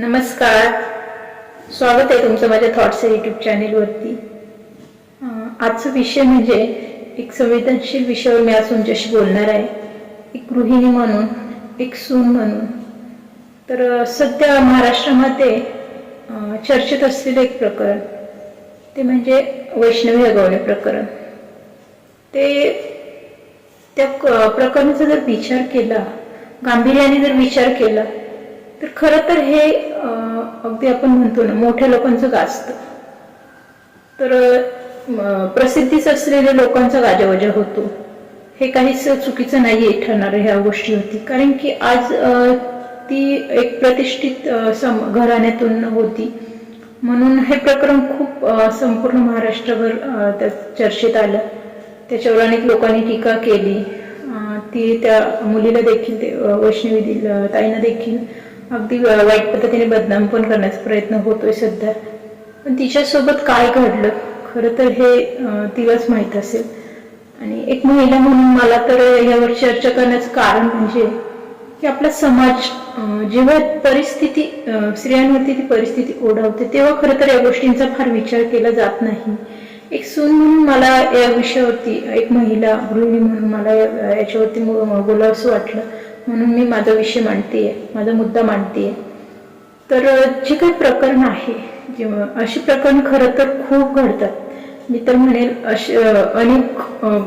नमस्कार. स्वागत आहे तुमचं माझ्या थॉट्स यूट्यूब चॅनेलवरती आजचा विषय म्हणजे एक संवेदनशील विषयावर मी आज तुमच्याशी बोलणार आहे. एक गृहिणी म्हणून एक सून म्हणून. तर सध्या महाराष्ट्रामध्ये चर्चेत असलेलं एक प्रकरण ते म्हणजे वैष्णवी हगवणे प्रकरण. ते त्या प्रकरणाचा जर विचार केला गांभीर्याने जर विचार केला तर खरं तर हे अगदी आपण म्हणतो ना मोठ्या लोकांचं गाजतं तर प्रसिद्धीच असलेल्या लोकांचा गाजावाजा होतो. हे काहीच चुकीचं नाही ठरणार ह्या गोष्टीवरती. कारण की आज ती एक प्रतिष्ठित सम घराण्यातून होती. म्हणून हे प्रकरण खूप संपूर्ण महाराष्ट्रभर त्या चर्चेत आलं. त्याच्यावर अनेक लोकांनी टीका केली. ती त्या मुलीला देखील ते वैष्णवी दिल- ताईंना देखील अगदी वाईट पद्धतीने बदनाम पण करण्याचा प्रयत्न होतोय सध्या. पण तिच्यासोबत काय घडलं? खरं तर हे तिलाच माहीत असेल. आणि एक महिला म्हणून मला तर यावर चर्चा करण्याचं कारण म्हणजे की आपला समाज जेव्हा परिस्थिती स्त्रियांवरती ती परिस्थिती ओढावते तेव्हा खरं तर या गोष्टींचा फार विचार केला जात नाही. एक सून म्हणून मला या विषयावरती एक महिला गृहिणी म्हणून मला याच्यावरती बोलावंसं वाटलं. म्हणून मी माझा विषय मांडतेय माझा मुद्दा मांडते तर जे काही प्रकरण आहे जेव्हा अशी प्रकरण खरं तर खूप घडतात. मी तर म्हणेल असे अनेक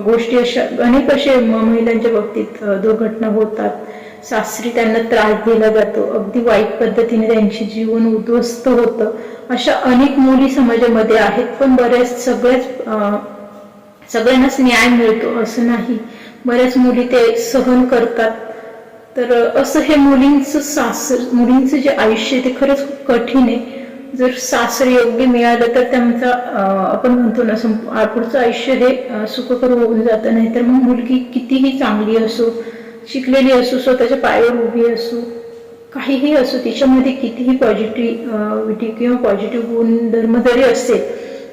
गोष्टी अशा अनेक असे महिलांच्या बाबतीत दुर्घटना होतात. सासरी त्यांना त्रास दिला जातो. अगदी वाईट पद्धतीने त्यांचे जीवन उद्ध्वस्त होतं. अशा अनेक मुली समाजामध्ये आहेत पण बऱ्याच सगळ्याच सगळ्यांनाच न्याय मिळतो असं नाही. बऱ्याच मुली ते सहन करतात. तर असं हे मुलींचं सासर मुलींचं जे आयुष्य ते खरंच खूप कठीण आहे. जर सासर योग्य मिळालं तर त्यांचा आपण म्हणतो ना संप- पुढचं आयुष्य हे सुखकर होऊन जातं. नाही तर मग मुलगी कितीही चांगली असो शिकलेली असो स्वतःच्या पायावर उभी असो काहीही असो तिच्यामध्ये कितीही पॉझिटिव्हिटी किंवा पॉझिटिव्ह गुणधर्म जरी असेल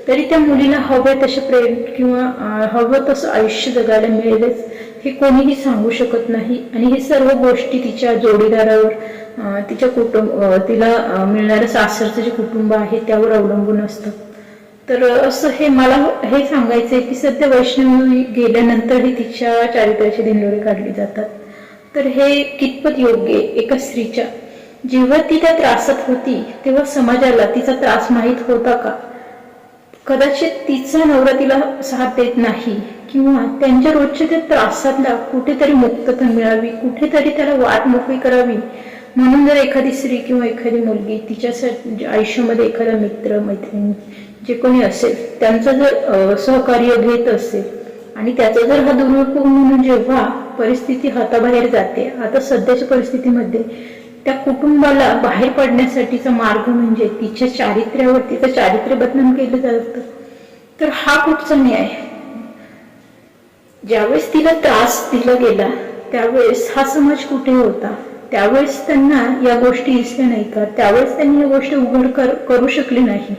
तरी त्या मुलीला हवं तसे प्रेम किंवा हवं तसं आयुष्य जगायला मिळेलच. हे कोणीही सांगू शकत नाही. आणि हे सर्व गोष्टी तिच्या जोडीदारावर तिच्या कुटुंब तिला अं, मिळणारं सासरचं जे कुटुंब आहे त्यावर अवलंबून असतं. तर असं हे मला हे सांगायचं आहे की सध्या वैष्णवी गेल्यानंतरही तिच्या चारित्र्याची दिंडोरे काढली जातात. तर हे कितपत योग्य आहे? एका स्त्रीच्या. जेव्हा ती त्या त्रासात होती तेव्हा समाजाला तिचा त्रास माहीत होता का? कदाचित तिचा नवरा तिला साथ देत नाही किंवा त्यांच्या रोजच्या त्या त्रासातला कुठेतरी मुक्तता मिळावी कुठेतरी त्याला वाट मोकळी करावी. म्हणून जर एखादी स्त्री किंवा एखादी मुलगी तिच्या म्हणजे आयुष्यामध्ये एखादा मित्र मैत्रिणी जे कोणी असेल त्यांचं जर सहकार्य घेत असेल आणि त्याचा जर हा दुरुपयोग म्हणून जेव्हा परिस्थिती हाताबाहेर जाते आता सध्याच्या परिस्थितीमध्ये त्या कुटुंबाला बाहेर पडण्यासाठीचा मार्ग म्हणजे तिच्या चारित्र्यावर तिचं चारित्र्य बदनाम केलं जातं. तर हा कुठचा न्याय? ज्यावेळेस तिला त्रास दिला गेला त्यावेळेस हा समाज कुठे होता? त्यावेळेस त्यांना या गोष्टी दिसल्या नाही का? त्यावेळेस त्यांनी या गोष्टी उघड कर करू शकली नाही.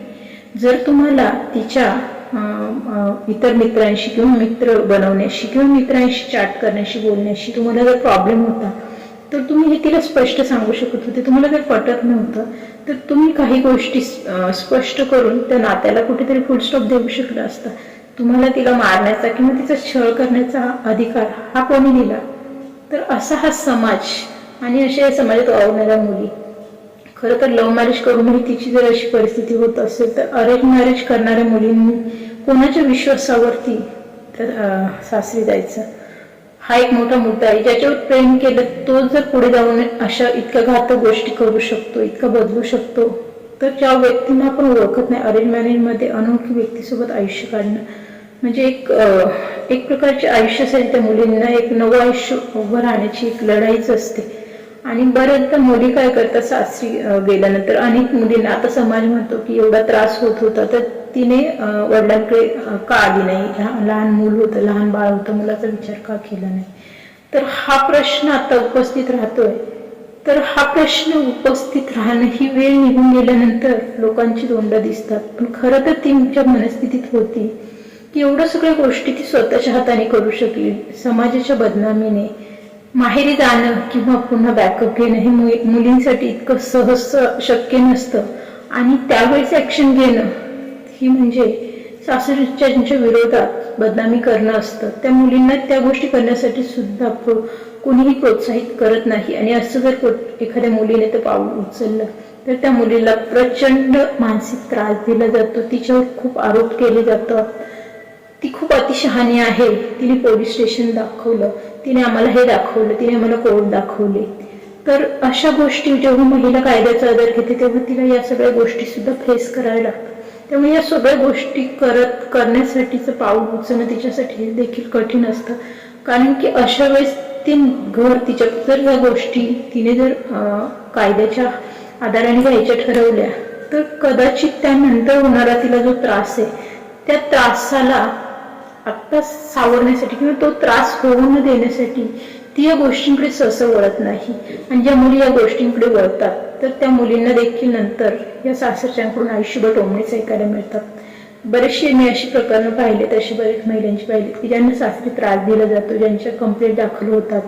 जर तुम्हाला तिच्या अं, इतर मित्रांशी किंवा मित्र बनवण्याशी किंवा मित्रांशी चॅट करण्याशी बोलण्याशी तुम्हाला जर प्रॉब्लेम होता तर तुम्ही हे तिला स्पष्ट सांगू शकत होते. तुम्हाला जर पटत नव्हतं तर तुम्ही काही गोष्टी स्पष्ट करून त्या नात्याला कुठेतरी फुलस्टॉप देऊ शकला असता. तुम्हाला तिला मारण्याचा किंवा तिचा छळ करण्याचा अधिकार हा कोणी दिला? तर असा हा समाज आणि अशा या समाजात वावरणाऱ्या मुली. खरं तर लव्ह मॅरेज करूनही तिची जर अशी परिस्थिती होत असेल तर अरेंज मॅरेज करणाऱ्या मुलींनी कोणाच्या विश्वासावरती तर सासरी जायचं? हा एक मोठा मुद्दा आहे. ज्याच्यावर प्रेम केलं तो जर पुढे जाऊन अशा इतक्या घातक गोष्टी करू शकतो इतका बदलू शकतो तर ज्या व्यक्तींना आपण ओळखत नाही. अरेंज मॅरेजमध्ये अनोळखी व्यक्तीसोबत आयुष्य काढणं म्हणजे एक एक प्रकारचे आयुष्य असेल त्या मुलींना. एक नवं आयुष्य उभं राहण्याची एक लढाईच असते. आणि बरेचदा मुली काय करतात सासरी गेल्यानंतर अनेक मुलींना आता समाज म्हणतो की एवढा त्रास होत होता तर तिने वडिलांकडे का आली नाही? लहान मूल होतं लहान बाळ होतं मुलाचा विचार का केला नाही? तर हा प्रश्न आता उपस्थित राहतोय. तर हा प्रश्न उपस्थित राहणं ही वेळ निघून गेल्यानंतर लोकांची तोंड दिसतात. पण खरं तर ती तुमच्या मनस्थितीत होती की एवढं सगळ्या गोष्टी ती स्वतःच्या हाताने करू शकली. समाजाच्या बदनामीने माहेरी जाणं किंवा पुन्हा बॅकअप घेणं हे मुलींसाठी इतकं सहज शक्य नसतं. आणि त्यावेळेस ॲक्शन घेणं ही म्हणजे सासरच्यांच्या विरोधात बदनामी करणं असतं. त्या मुलींना त्या गोष्टी करण्यासाठी सुद्धा प्रो कोणीही प्रोत्साहित करत नाही. आणि असं जर एखाद्या मुलीने ते पाऊल उचललं तर त्या मुलीला प्रचंड मानसिक त्रास दिला जातो. तिच्यावर खूप आरोप केले जातात. ती खूप अतिशहाणी आहे. तिने पोलीस स्टेशन दाखवलं. तिने आम्हाला हे दाखवलं. तिने आम्हाला कोर्ट दाखवले. तर अशा गोष्टी जेव्हा महिला कायद्याचा आधार घेते तेव्हा तिला या सगळ्या गोष्टी सुद्धा फेस करायला लागतात. त्यामुळे या सगळ्या गोष्टी करत करण्यासाठीचं पाऊल उचलणं तिच्यासाठी देखील कठीण असतं. कारण की अशा वेळेस ते घर तिच्या जर या गोष्टी तिने जर अं, कायद्याच्या आधाराने घ्यायच्या ठरवल्या तर कदाचित त्यानंतर होणारा तिला जो त्रास आहे त्या त्रासाला आत्ता सावरण्यासाठी किंवा तो त्रास होऊ न देण्यासाठी ती या गोष्टींकडे सहसा वळत नाही. आणि ज्या मुली या गोष्टींकडे वळतात तर त्या मुलींना देखील नंतर या सासरच्यांकडून आयुष्यभर टोमणेच ऐकायला मिळतात. बरेचसे मी अशी प्रकरणं पाहिलेत अशी बरेच महिलांची पाहिलेत की ज्यांना सासरी त्रास दिला जातो ज्यांच्या कंप्लेंट दाखल होतात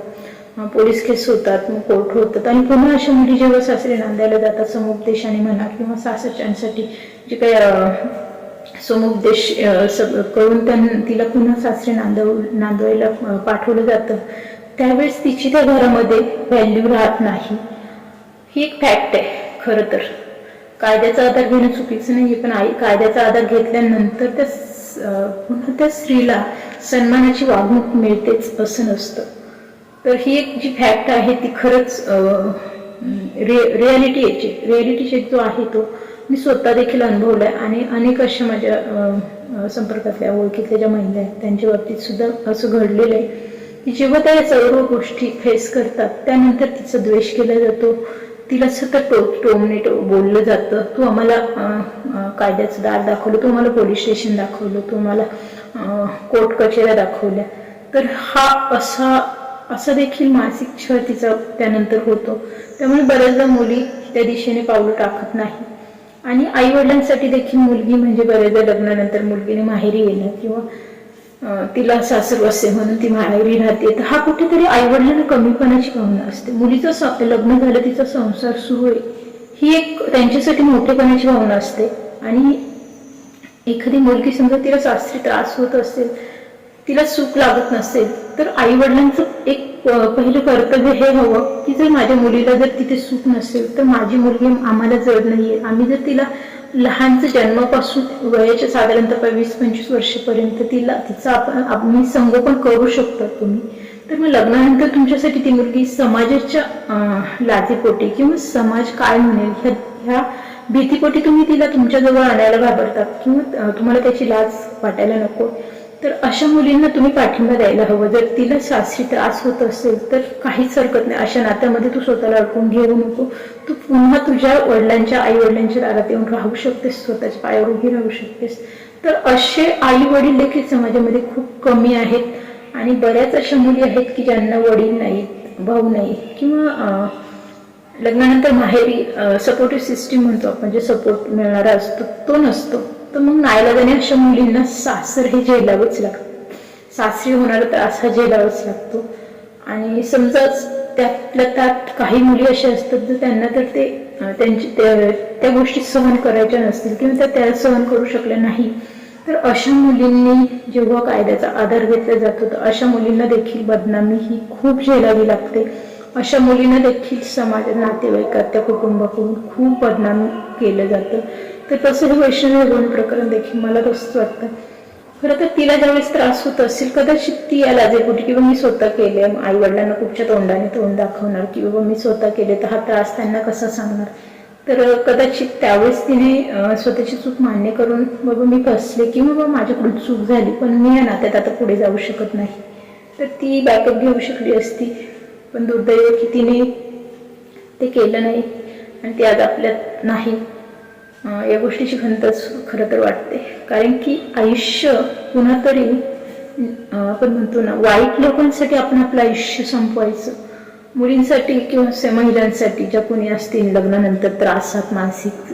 पोलीस केस होतात मग कोर्ट होतात आणि पुन्हा अशा मुली जेव्हा सासरे नांदायला जातात समुपदेशाने म्हणा किंवा सासरच्यांसाठी जे काही अं, समुपदेश करून त्यांना तिला पुन्हा सासरे नांदव नांदवायला पाठवलं जातं. त्यावेळेस तिची त्या घरामध्ये व्हॅल्यू राहत नाही. ही एक फॅक्ट आहे खरं तर. कायद्याचा आधार घेणं चुकीचं नाही पण आई कायद्याचा आधार घेतल्यानंतर त्या पुन्हा त्या स्त्रीला सन्मानाची वागणूक मिळतेच असं नसतं. तर ही एक जी फॅक्ट आहे ती खरंच रि रियालिटी याची रियालिटी चेक जो आहे तो मी स्वतः देखील अनुभवलाय आणि अनेक अशा माझ्या संपर्कातल्या ओळखीतल्या ज्या महिला आहेत त्यांच्या बाबतीत सुद्धा असं घडलेलं आहे की जेव्हा त्या सर्व गोष्टी फेस करतात त्यानंतर तिचा द्वेष केला जातो तिला सतत टो टोमने टो बोललं जातं. तू आम्हाला कायद्याचं दार दाखवलं तू आम्हाला पोलीस स्टेशन दाखवलं तू आम्हाला कोर्ट कचेऱ्या दाखवल्या. तर हा असा असा देखील मानसिक छळ तिचा त्यानंतर होतो. त्यामुळे बऱ्याचदा मुली त्या दिशेने पावलं टाकत नाही. आणि आई वडिलांसाठी देखील मुलगी म्हणजे बऱ्याचदा लग्नानंतर मुलगीने माहेरी येणं किंवा तिला तिला सासरवासे म्हणून ती माहेरी राहते. तर हा कुठेतरी आई वडिलांना कमीपणाची भावना असते. मुलीचं लग्न झालं तिचा संसार सुरू आहे. ही एक त्यांच्यासाठी मोठेपणाची भावना असते. आणि एखादी मुलगी समजा तिला सासरी त्रास होत असेल तिला सुख लागत नसेल तर आई वडिलांचं एक पहिलं कर्तव्य हे हवं की जर माझ्या मुलीला जर तिथे सुख नसेल तर माझी मुलगी आम्हाला जड नाहीये. आम्ही जर तिला लहानचं जन्मापासून वयाच्या साधारणतः वीस पंचवीस वर्षापर्यंत तिला तिचं आपण आम्ही संगोपन करू शकतो तुम्ही. तर मग लग्नानंतर तुमच्यासाठी ती मुलगी समाजाच्या अं, लाजेपोटी किंवा समाज काय म्हणेल? ह्या ह्या भीतीपोटी तुम्ही तिला तुमच्याजवळ आणायला घाबरतात किंवा तुम्हाला त्याची लाज वाटायला नको. तर अशा मुलींना तुम्ही पाठिंबा द्यायला हवं. जर तिला सासरी त्रास होत असेल तर काहीच हरकत नाही. अशा नात्यामध्ये तू स्वतःला अडकून घेऊ नको. तू पुन्हा तुझ्या वडिलांच्या आई वडिलांच्या दारात येऊन राहू शकतेस. स्वतःच्या पायावर उभी राहू शकतेस. तर असे आई वडील देखील समाजामध्ये खूप कमी आहेत. आणि बऱ्याच अशा मुली आहेत की ज्यांना वडील नाहीत भाऊ नाही किंवा लग्नानंतर माहेरी सपोर्टिव्ह सिस्टीम म्हणतो आपण. जे सपोर्ट मिळणारा असतो तो नसतो. तर मग नाईलाजाने अशा मुलींना सासर हे झेलावंच लागतं. सासरी होणारा त्रास हा झेलावाच लागतो. आणि समजाच त्यातल्या त्यात काही मुली अशा असतात तर त्यांना तर ते त्यांची त्या गोष्टी सहन करायच्या नसतील किंवा त्या त्या सहन करू शकल्या नाही. तर अशा मुलींनी जेव्हा कायद्याचा आधार घेतला जातो तर अशा मुलींना देखील बदनामी ही खूप झेलावी लागते. अशा मुलींना देखील समाज नातेवाईकात त्या कुटुंबाकडून खूप बदनाम केलं जातं. तर तसं हे वैष्णवी गुण प्रकरण देखील मला तसंच वाटतं. खरं तर तिला ज्यावेळेस त्रास होत असेल कदाचित ती या लाजेपोटी किंवा मी स्वतः केले आई वडिलांना कुठच्या तोंडाने तोंड दाखवणार किंवा मी स्वतः केले तर हा त्रास त्यांना कसा सांगणार? तर कदाचित त्यावेळेस तिने स्वतःची चूक मान्य करून बाबा मी फसले किंवा बाबा माझ्याकडून चूक झाली पण मी या नात्यात आता पुढे जाऊ शकत नाही. तर ती बॅकअप घेऊ शकली असती पण दुर्दैव की तिने ते केलं नाही आणि ते आज आपल्यात नाही. या गोष्टीची खंतच खरं तर वाटते. कारण की आयुष्य पुन्हा तरी आपण म्हणतो ना वाईट लोकांसाठी आपण आपलं आयुष्य संपवायचं. मुलींसाठी किंवा महिलांसाठी ज्या कोणी असतील लग्नानंतर त्रासात मानसिक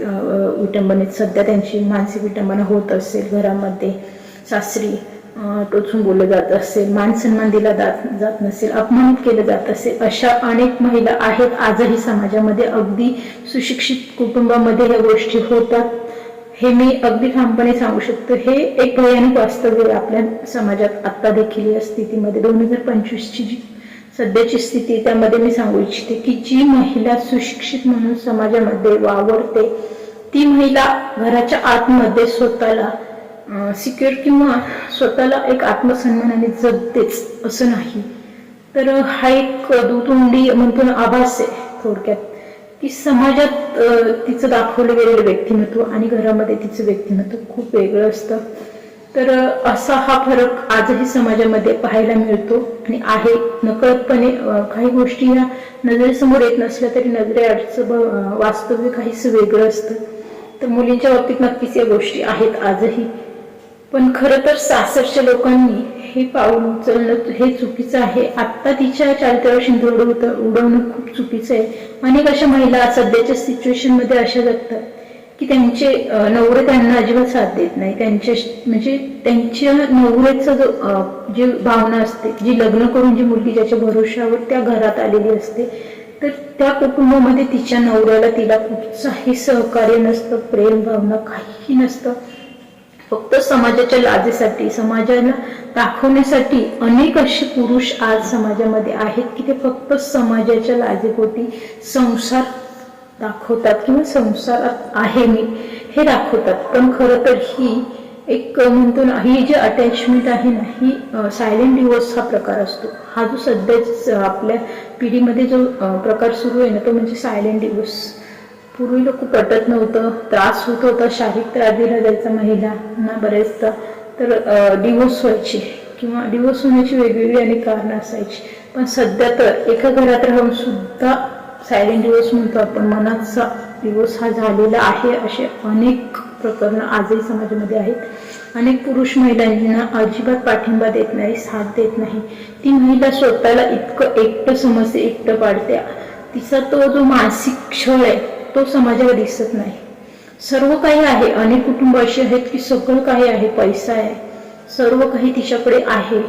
विटंबनेत सध्या त्यांची मानसिक विटंबना होत असेल घरामध्ये सासरी टोचून बोललं जात असेल मानसन्मान दिला जात जात नसेल अपमानित केलं जात असेल अशा अनेक महिला आहेत आजही समाजामध्ये. अगदी सुशिक्षित कुटुंबामध्ये ह्या गोष्टी होतात. हे मी अगदी ठामपणे सांगू शकतो. हे एक भयानक वास्तव्य आपल्या समाजात आत्ता देखील या स्थितीमध्ये. दोन हजार पंचवीसची जी सध्याची स्थिती आहे, त्यामध्ये मी सांगू इच्छिते की जी महिला सुशिक्षित म्हणून समाजामध्ये वावरते ती महिला घराच्या आतमध्ये स्वतःला सिक्युअर किंवा स्वतःला एक आत्मसन्मानाने जगतेच असं नाही. तर हा एक दुतुंडी म्हणतो ना आभास आहे थोडक्यात. की समाजात तिचं दाखवलं गेलेलं व्यक्तिमत्व आणि घरामध्ये तिचं व्यक्तिमत्व खूप वेगळं असतं. तर असा हा फरक आजही समाजामध्ये पाहायला मिळतो आणि आहे. नकळतपणे काही गोष्टी या नजरेसमोर येत नसल्या तरी नजरेआडचं ब- वास्तव्य काहीच वेगळं असतं. तर मुलींच्या बाबतीत नक्कीच या गोष्टी आहेत आजही. पण खरं तर सासरच्या लोकांनी हे पाऊल उचलणं हे चुकीचं आहे. आत्ता तिच्या चारित्र्यावर शिंदोड उत- उडवणं खूप चुकीचं आहे. अनेक अशा महिला सध्याच्या सिच्युएशनमध्ये अशा जगतात की त्यांचे नवरे त्यांना अजिबात साथ देत नाही. त्यांच्या म्हणजे त्यांच्या नवऱ्याचं जो जी भावना असते जी लग्न करून जी मुलगी ज्याच्या भरोशावर त्या घरात आलेली असते तर त्या कुटुंबामध्ये तिच्या नवऱ्याला तिला कुठचाही सहकार्य नसतं प्रेम भावना काहीही नसतं. फक्त समाजाच्या लाजेसाठी समाजाला दाखवण्यासाठी अनेक असे पुरुष आज समाजामध्ये आहेत की ते फक्त समाजाच्या लाजेपोटी संसार दाखवतात किंवा संसारात आहे मी हे दाखवतात. पण खरं तर ही एक म्हणतो ना ही जी अटॅचमेंट आहे ना ही सायलेंट डिवोर्स हा प्रकार असतो. हा जो सध्याच आपल्या पिढीमध्ये जो प्रकार सुरू आहे ना तो म्हणजे सायलेंट डिवोर्स पूर्वी लोक पटत नव्हतं. त्रास होत होता. शारीरिक त्रास दिला जायचा महिलांना बरेचदा तर डिवोर्स व्हायची किंवा डिवोर्स होण्याची वेगवेगळी अनेक कारणं असायची. पण सध्या तर एका घरात राहून सुद्धा सायलेंट डिवोर्स म्हणतो आपण. मनाचा डिवोर्स हा झालेला आहे असे अनेक प्रकरणं आजही समाजामध्ये आहेत. अनेक पुरुष महिलांना अजिबात पाठिंबा देत नाही साथ देत नाही. ती महिला स्वतःला इतकं एकटं समजते एकटं पाडते. तिचा तो जो मानसिक छळ आहे तो समाजाला दिसत नाही. सर्व काही आहे. अनेक कुटुंब अशी आहेत की सगळं काही आहे. पैसा आहे. सर्व काही तिच्याकडे आहे.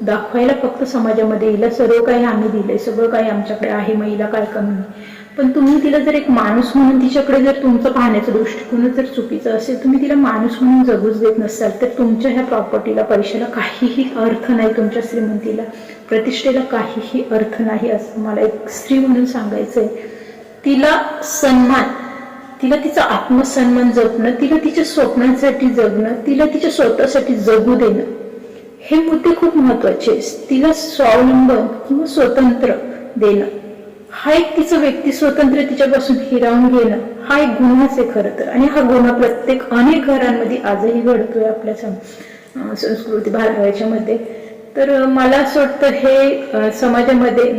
दाखवायला फक्त समाजामध्ये हिला सर्व काही आम्ही दिलंय. सगळं काही आमच्याकडे आहे. महिला काय कमी नाही. पण तुम्ही तिला जर एक माणूस म्हणून तिच्याकडे जर तुमचं पाहण्याचा दृष्टिकोन जर चुकीचा असेल तुम्ही तिला माणूस म्हणून जगूच देत नसाल तर तुमच्या ह्या प्रॉपर्टीला पैशाला काहीही अर्थ नाही तुमच्या श्रीमंतीला. प्रतिष्ठेला काहीही अर्थ नाही असं मला एक स्त्री म्हणून सांगायचंय. तिला सन्मान तिला तिचा आत्मसन्मान जपणं तिला तिच्या स्वप्नांसाठी जगणं तिला तिच्या स्वतःसाठी जगू देणं हे मुद्दे खूप महत्त्वाचे आहेत. तिला स्वावलंबन किंवा स्वतंत्र देणं. हा एक तिचं व्यक्ती स्वतंत्र तिच्यापासून हिरावून घेणं. हा एक गुन्हाच आहे खरं तर. आणि हा गुन्हा प्रत्येक अनेक घरांमध्ये आजही घडतोय आपल्या अं, संस्कृती भारताच्या मध्ये. तर मला असं वाटतं हे अं, समाजामध्ये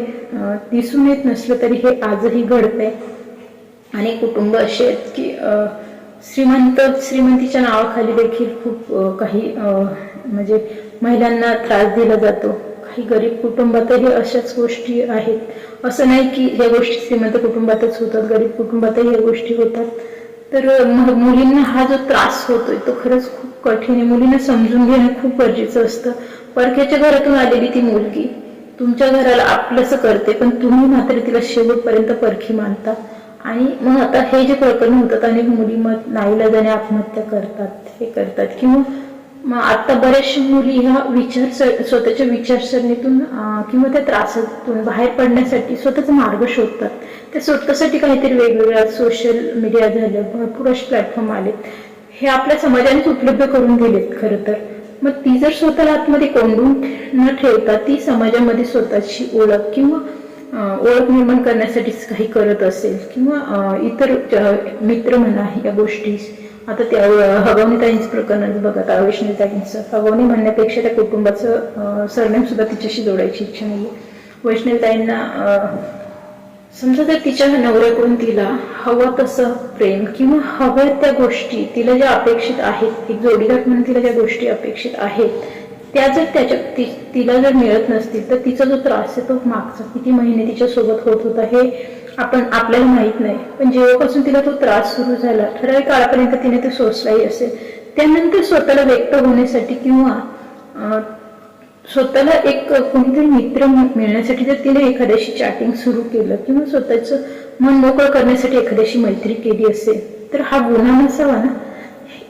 दिसून येत नसलं तरी हे आजही घडतंय. आणि कुटुंब असे आहेत की श्रीमंत श्रीमंतीच्या नावाखाली देखील खूप काही म्हणजे महिलांना त्रास दिला जातो. काही गरीब कुटुंबातही अशाच गोष्टी आहेत. असं नाही की ह्या गोष्टी श्रीमंत कुटुंबातच होतात गरीब कुटुंबातही ह्या गोष्टी होतात. तर मुलींना हा जो त्रास होतोय तो खरंच खूप कठीण आहे. मुलींना समजून घेणं खूप गरजेचं असतं. परक्याच्या घरातून आलेली ती मुलगी तुमच्या घराला आपलंसं करते पण तुम्ही मात्र तिला शेवटपर्यंत परखी मानता. आणि मग आता हे जे प्रकरण होतात अनेक मुली मग नाईलाजाने आत्महत्या करतात हे करतात. किंवा मग आता बऱ्याचशा मुली ह्या विचार स्वतःच्या विचारसरणीतून किंवा त्या त्रासातून बाहेर पडण्यासाठी स्वतःचा मार्ग शोधतात. त्या स्वतःसाठी काहीतरी वेगवेगळ्या सोशल मीडिया झालं भरपूर असे प्लॅटफॉर्म आले हे आपल्या समाजानेच उपलब्ध करून दिलेत खरं तर. मग ती जर स्वतःला आतमध्ये कोंडून न ठेवता ती समाजामध्ये स्वतःची ओळख किंवा ओळख निर्माण करण्यासाठीच काही करत असेल किंवा इतर मित्र म्हणा या गोष्टी आता त्या हगवणीताईंचं प्रकरण बघा आता वैष्णवीताईंचं हगवणी म्हणण्यापेक्षा त्या कुटुंबाचं सरनेम सुद्धा तिच्याशी जोडायची इच्छा नाही वैष्णवीताईंना समजा जर तिच्या नवऱ्याकडून तिला हवं तसं प्रेम किंवा हव्या त्या गोष्टी तिला ज्या अपेक्षित आहेत एक जोडीदार म्हणून तिला ज्या गोष्टी अपेक्षित आहेत त्या जर त्याच्या ति- तिला जर मिळत नसतील तर तिचा जो त्रास आहे तो मागचा. किती महिने तिच्या सोबत होत होता हे आपण आपल्याला माहीत नाही. पण जेव्हापासून तिला तो त्रास सुरू झाला ठराविक काळापर्यंत तिने ते सोसलाही असेल. त्यानंतर स्वतःला व्यक्त होण्यासाठी किंवा स्वतःला एक कोणीतरी मित्र मिळण्यासाठी जर तिने एखाद्याशी चॅटिंग सुरू केलं किंवा स्वतःचं मन मोकळं करण्यासाठी एखाद्याशी मैत्री केली असेल तर हा गुन्हा नसावा ना?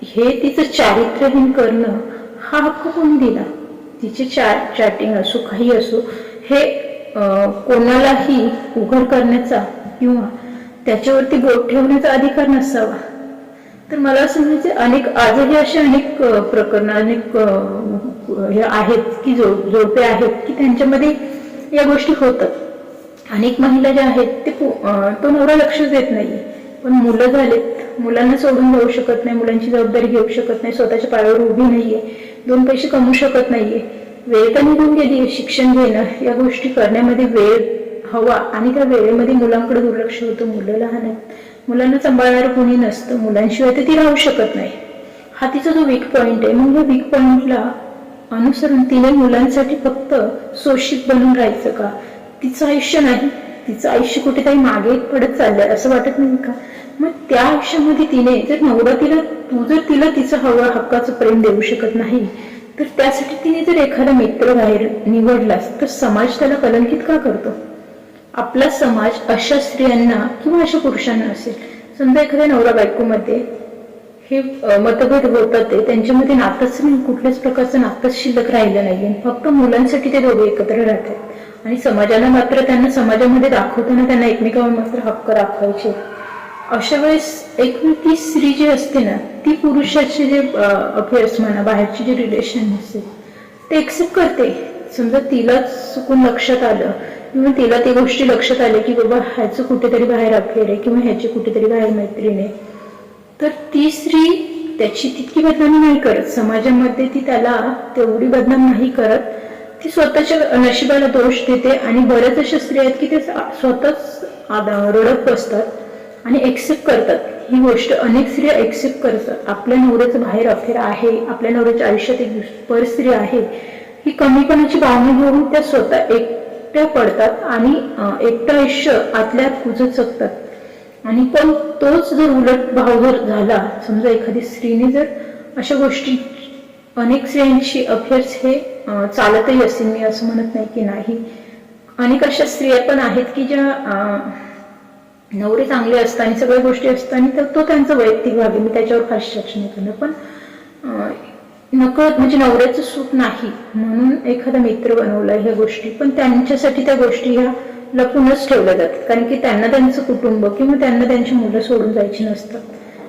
हे तिचं चारित्र्यहीन करणं हा हक्क कोणी दिला? तिचे चॅ चॅटिंग असो काही असो हे कोणालाही उघड करण्याचा किंवा त्याच्यावरती बोट ठेवण्याचा अधिकार नसावा. तर मला असं अनेक आजही असे अनेक प्रकरण अनेक हे आहेत की जो जोडपे आहेत की त्यांच्यामध्ये या गोष्टी होतात. अनेक महिला ज्या आहेत ते तो नवरा लक्ष देत नाही पण मुलं झालेत मुलांना सोडून जाऊ शकत नाही मुलांची जबाबदारी घेऊ शकत नाही स्वतःच्या पायावर उभी नाहीये दोन पैसे कमवू शकत नाहीये. वेळ तर निघून गेली शिक्षण घेणं या गोष्टी करण्यामध्ये वेळ हवा आणि त्या वेळेमध्ये मुलांकडे दुर्लक्ष होतं मुलं लहान आहेत. मुलांना सांभाळणारं कोणी नसतं. मुलांशिवाय तर ती राहू शकत नाही. हा तिचा जो वीक पॉईंट आहे मग या वीक पॉईंटला अनुसरून तिने मुलांसाठी फक्त शोषित बनून राहायचं का? तिचं आयुष्य नाही. तिचं आयुष्य कुठेतरी मागे पडत चाललंय असं वाटत नाही का? मग त्या आयुष्यामध्ये तिने जर नवरा तिला तू जर तिला तिचं हवं हक्काचं प्रेम देऊ शकत नाही तर त्यासाठी तिने जर एखादा मित्र बाहेर निवडलास तर समाज त्याला कलंकित का करतो? आपला समाज अशा स्त्रियांना किंवा अशा पुरुषांना असेल. समजा एखाद्या नवरा बायकोमध्ये हे मतभेद होतात ते त्यांच्यामध्ये नातंच नाही कुठल्याच प्रकारचं नातंच शिल्लक राहिलं नाहीये. फक्त मुलांसाठी ते दोघे एकत्र राहतात. आणि समाजाला मात्र त्यांना समाजामध्ये दाखवताना त्यांना एकमेकांवर मात्र हक्क दाखवायचे. अशा वेळेस एक ती स्त्री जी असते ना ती पुरुषाचे जे अफेअर्स म्हणा बाहेरचे जे रिलेशन असेल ते एक्सेप्ट करते. समजा तिला चुकून लक्षात आलं मग तिला ती गोष्टी लक्षात आल्या की बाबा ह्याचं कुठेतरी बाहेर अफेअर आहे किंवा ह्याची कुठेतरी बाहेर मैत्रीण आहे. तर ती स्त्री त्याची तितकी बदनामी नाही करत. समाजामध्ये ती त्याला तेवढी बदनाम नाही करत. ती स्वतःच्या नशिबाला दोष देते आणि बऱ्याच अशा स्त्रिया आहेत की ते स्वतःच आद- रडत बसतात आणि एक्सेप्ट करतात. ही गोष्ट अनेक स्त्रिया एक्सेप्ट करतात. आपल्या नवऱ्याचं बाहेर अफेअर आहे आपल्या नवऱ्याच्या आयुष्यात एक परस्त्री आहे. ही कमीपणाची भावना घेऊन त्या स्वतः एक एकट्या पडतात आणि एकटं आयुष्य आतल्या कुजत जगतात. आणि पण तोच जर उलट भाव जर झाला समजा एखादी स्त्रीने जर अशा गोष्टी अनेक स्त्रियांशी अफेअर्स हे चालतही असेल मी असं म्हणत नाही की नाही. अनेक अशा स्त्रिया पण आहेत की ज्या नवरे चांगले असतात आणि सगळ्या गोष्टी असतात आणि तर तो त्यांचा वैयक्तिक भाग आहे मी त्याच्यावर फारशी लक्ष नाही करणार. पण नकळत म्हणजे नवऱ्याचं सुख नाही. म्हणून एखादा मित्र बनवला ह्या गोष्टी. पण त्यांच्यासाठी त्या गोष्टी ह्या लपूनच ठेवल्या जातात. कारण की त्यांना त्यांचं कुटुंब किंवा त्यांना त्यांची मुलं सोडून जायची नसतात.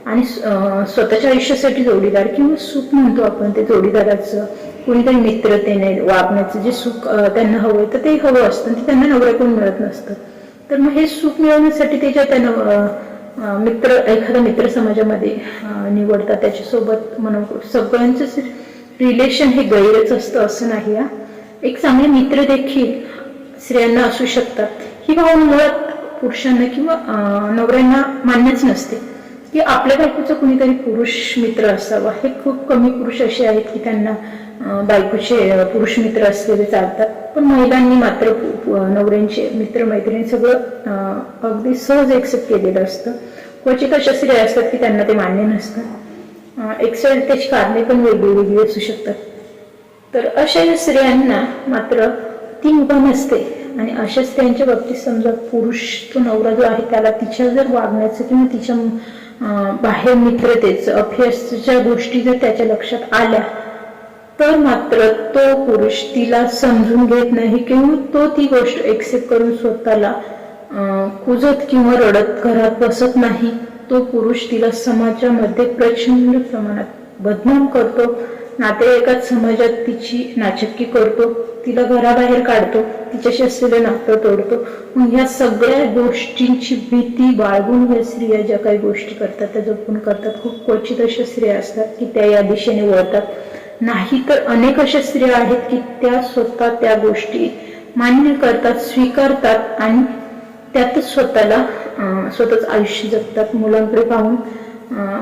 आणि स्वतःच्या आयुष्यासाठी जोडीदार किंवा सुख म्हणतो आपण ते जोडीदाराचं. कोणीतरी मित्रतेने वागण्याचं जे सुख त्यांना हवंय तर ते हवं असतं. ते त्यांना नवऱ्याकडून मिळत नसतं. तर मग हे सुख मिळवण्यासाठी त्याच्या त्यांना मित्र एखादा मित्र समाजामध्ये निवडतात त्याच्यासोबत म्हणून सगळ्यांचं रिलेशन हे गैरच असतं असं नाही हा. एक चांगले मित्र देखील स्त्रियांना असू शकतात. ही भावना मुळात पुरुषांना किंवा अं, नवऱ्यांना मान्यच नसते. की आपल्या बायकोचा कुणीतरी पुरुष मित्र असावा. हे खूप कमी पुरुष असे आहेत की त्यांना बायकोचे पुरुष मित्र असलेले चालतात. पण महिलांनी मात्र नवऱ्यांचे मित्र मैत्रिणी सगळं अं, अगदी सहज एक्सेप्ट केलेलं असतं. क्वचित अशा स्त्रिया असतात की त्यांना ते मान्य नसतं. एक्सेप्ट त्याची कारणे पण वेगळी वेगळी असू शकतात. तर अशा या स्त्रियांना मात्र ती मुभा नसते आणि अशा स्त्रियांच्या बाबतीत समजा पुरुष तो नवरा जो आहे त्याला तिच्या जर वागण्याचं किंवा तिच्या अं, बाहेर मित्रतेचं अफेअर्सच्या गोष्टी जर त्याच्या लक्षात आल्या तर मात्र तो पुरुष तिला समजून घेत नाही किंवा तो ती गोष्ट एक्सेप्ट करून स्वतःला कुजत किंवा रडत घरात बसत नाही. तो पुरुष तिला समाजामध्ये प्रचंड प्रमाणात बदनाम करतो. नातेवाईकात समाजात तिची नाचक्की करतो. तिला घराबाहेर काढतो. तिच्याशी असलेले नातं तोडतो. मग ह्या सगळ्या गोष्टींची भीती बाळगून ह्या स्त्रिया ज्या काही गोष्टी करतात त्या जपून करतात. खूप क्वचित अशा स्त्रिया असतात की त्या या दिशेने वळतात. नाही तर अनेक अशा स्त्रिया आहेत की त्या स्वतः त्या गोष्टी मान्य करतात स्वीकारतात आणि त्यातच स्वतःला स्वतःच आयुष्य जगतात मुलांकडे पाहून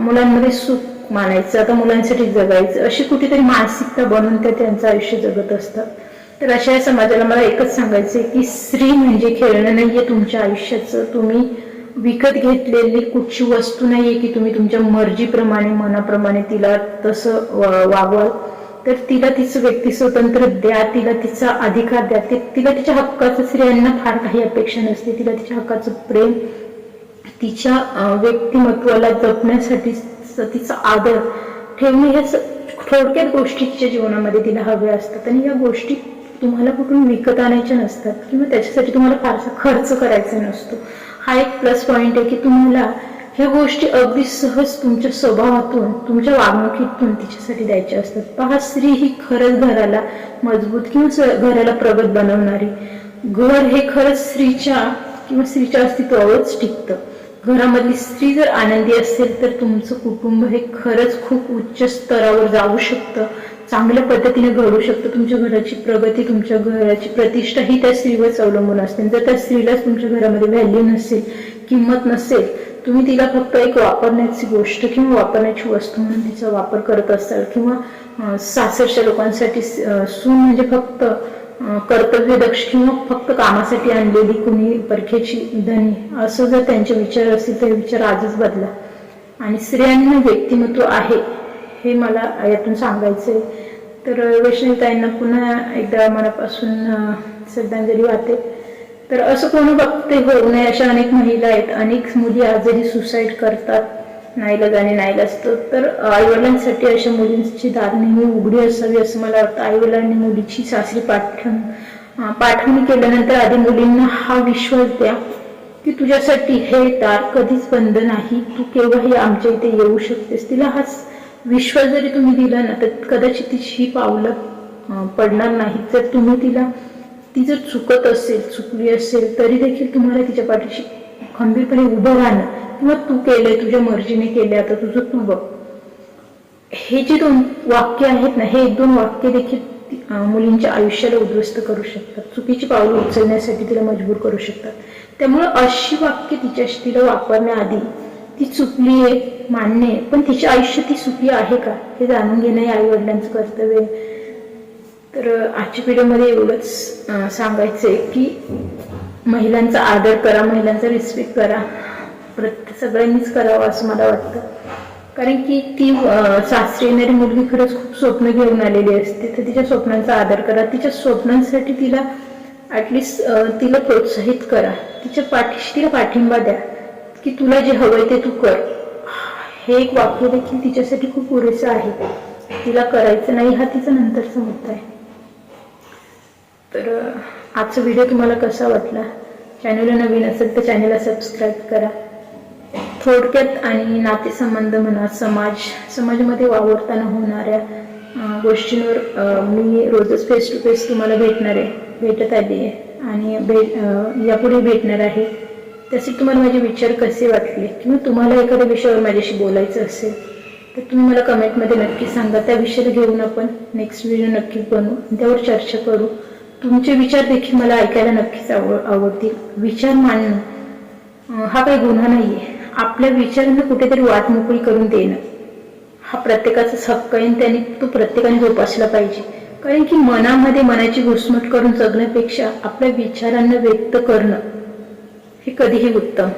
मुलांमध्ये सुख मानायचं आता मुलांसाठी जगायचं अशी कुठेतरी मानसिकता बनवून त्या त्यांचं आयुष्य जगत असतात. तर अशा समाजाला मला एकच सांगायचंय की स्त्री म्हणजे खेळणं नाहीये तुमच्या आयुष्याचं. तुम्ही विकत घेतलेली कुठची वस्तू नाहीये की तुम्ही तुमच्या मर्जीप्रमाणे मनाप्रमाणे तिला तसं वागवाल तर तिला तिचं व्यक्ती स्वतंत्र द्या तिला तिचा अधिकार द्या. तिला तिच्या हक्काचं स्त्रियांना फार काही अपेक्षा नसते. तिला तिच्या हक्काचं प्रेम तिच्या व्यक्तिमत्वाला जपण्यासाठी तिचा आदर ठेवणे ह्या थोडक्यात गोष्टी तिच्या जीवनामध्ये तिला हव्या असतात. आणि या गोष्टी तुम्हाला कुठून विकत आणायच्या नसतात किंवा त्याच्यासाठी तुम्हाला फारसा खर्च करायचा नसतो. हा एक प्लस पॉईंट आहे की तुम्हाला ह्या गोष्टी अगदी सहज तुमच्या स्वभावातून तुमच्या वागणुकीतून तिच्यासाठी द्यायच्या असतात. पहा स्त्री ही खरंच घराला मजबूत किंवा घराला प्रगत बनवणारी. घर हे खरंच स्त्रीच्या किंवा स्त्रीच्या अस्तित्वावरच टिकतं. घरामधली स्त्री जर आनंदी असेल तर तुमचं कुटुंब हे खरंच खूप उच्च स्तरावर जाऊ शकतं. चांगल्या पद्धतीने घडू शकतं तुमच्या घराची प्रगती तुमच्या घराची प्रतिष्ठा ही त्या स्त्रीवरच अवलंबून असते. जर त्या स्त्रीलाच तुमच्या घरामध्ये व्हॅल्यू नसेल किंमत नसेल तुम्ही तिला फक्त एक वापरण्याची गोष्ट किंवा वापरण्याची वस्तू म्हणून तिचा वापर करत असाल किंवा सासरच्या लोकांसाठी सून म्हणजे फक्त कर्तव्यदक्ष किंवा फक्त कामासाठी आणलेली कुणी परखेची धनी असं जर त्यांचे विचार असतील तर विचार आजच बदला. आणि स्त्रियांना व्यक्तिमत्व आहे. हे मला यातून सांगायचंय. तर वैष्णवीताईंना पुन्हा एकदा मनापासून श्रद्धांजली वाहते. तर असं कोणी बघते होऊ नये अशा अनेक महिला आहेत. अनेक मुली आजही सुसाईड करतात. नाईलाज आणि नाईलाज तर तर आईवडिलांसाठी अशा मुलींची दार नेहमी उघडी असावी असं मला वाटतं. आईवडिलांनी मुलीची सासरी पाठवण पाठवणी केल्यानंतर आधी मुलींना हा विश्वास द्या की तुझ्यासाठी हे दार कधीच बंद नाही. तू केव्हाही आमच्या इथे येऊ शकतेस. तिला हाच विश्वास जरी तुम्ही दिला ना तर कदाचित तिची पावलं पडणार नाही जर तुम्ही तिला ती जर चुकत असेल चुकली असेल तरी देखील तुम्हाला तिच्या पाठीशी खंबीरपणे उभं राहणं किंवा तू केलंय तुझ्या मर्जीने केलंय आता तुझं तू बघ. हे जे दोन वाक्य आहेत ना हे एक दोन वाक्य देखील मुलींच्या आयुष्याला उद्ध्वस्त करू शकतात. चुकीची पावलं उचलण्यासाठी तिला मजबूर करू शकतात. त्यामुळे अशी वाक्य तिच्याशी तिला वापरण्याआधी ती चुकली आहे मान्य आहे. पण तिचे आयुष्य ती चुकी आहे का? हे जाणून घेणं हे आई वडिलांचं कर्तव्य आहे. तर आजच्या पिढीमध्ये एवढंच सांगायचं सांगायचंय की महिलांचा आदर करा महिलांचा रिस्पेक्ट करा. प्रत्येक सगळ्यांनीच करावं असं मला वाटतं. कारण की ती सासरी येणारी मुलगी खरंच खूप स्वप्न घेऊन आलेली असते. तर तिच्या स्वप्नांचा आदर करा. तिच्या स्वप्नांसाठी तिला ॲटलिस्ट तिला प्रोत्साहित करा. तिच्या पाठीशी तिला पाठिंबा द्या. की तुला जे हवंय ते तू कर. हे एक वाक्य देखील तिच्यासाठी खूप पुरेसं आहे. तिला करायचं नाही हा तिचा नंतरचा मुद्दा आहे. तर आजचा व्हिडिओ तुम्हाला कसा वाटला? चॅनलला नवीन असेल तर चॅनलला सबस्क्राईब करा. थोडक्यात आणि नातेसंबंध म्हणा समाज समाजामध्ये वावरताना होणाऱ्या गोष्टींवर मी रोजच फेस टू फेस तुम्हाला भेटणार आहे भेटत आली आहे. आणि भेट यापुढे भेटणार आहे. त्याचे तुम्हाला माझे विचार कसे वाटले? किंवा तुम्हाला एखाद्या विषयावर माझ्याशी बोलायचं असेल तर तुम्ही मला कमेंटमध्ये नक्की सांगा. त्या विषयाला घेऊन आपण नेक्स्ट व्हिडिओ नक्की बनवू त्यावर चर्चा करू. तुमचे विचार देखील मला ऐकायला नक्कीच आवड आवडतील. विचार मांडणं हा काही गुन्हा नाहीये. आपल्या विचारांना कुठेतरी वाट मोकळी करून देणं हा प्रत्येकाचाच हक्क आहे त्याने तो प्रत्येकाने जोपासला पाहिजे. कारण की मनामध्ये मनाची घुसमट करून जगण्यापेक्षा आपल्या विचारांना व्यक्त करणं हे कधीही उत्तम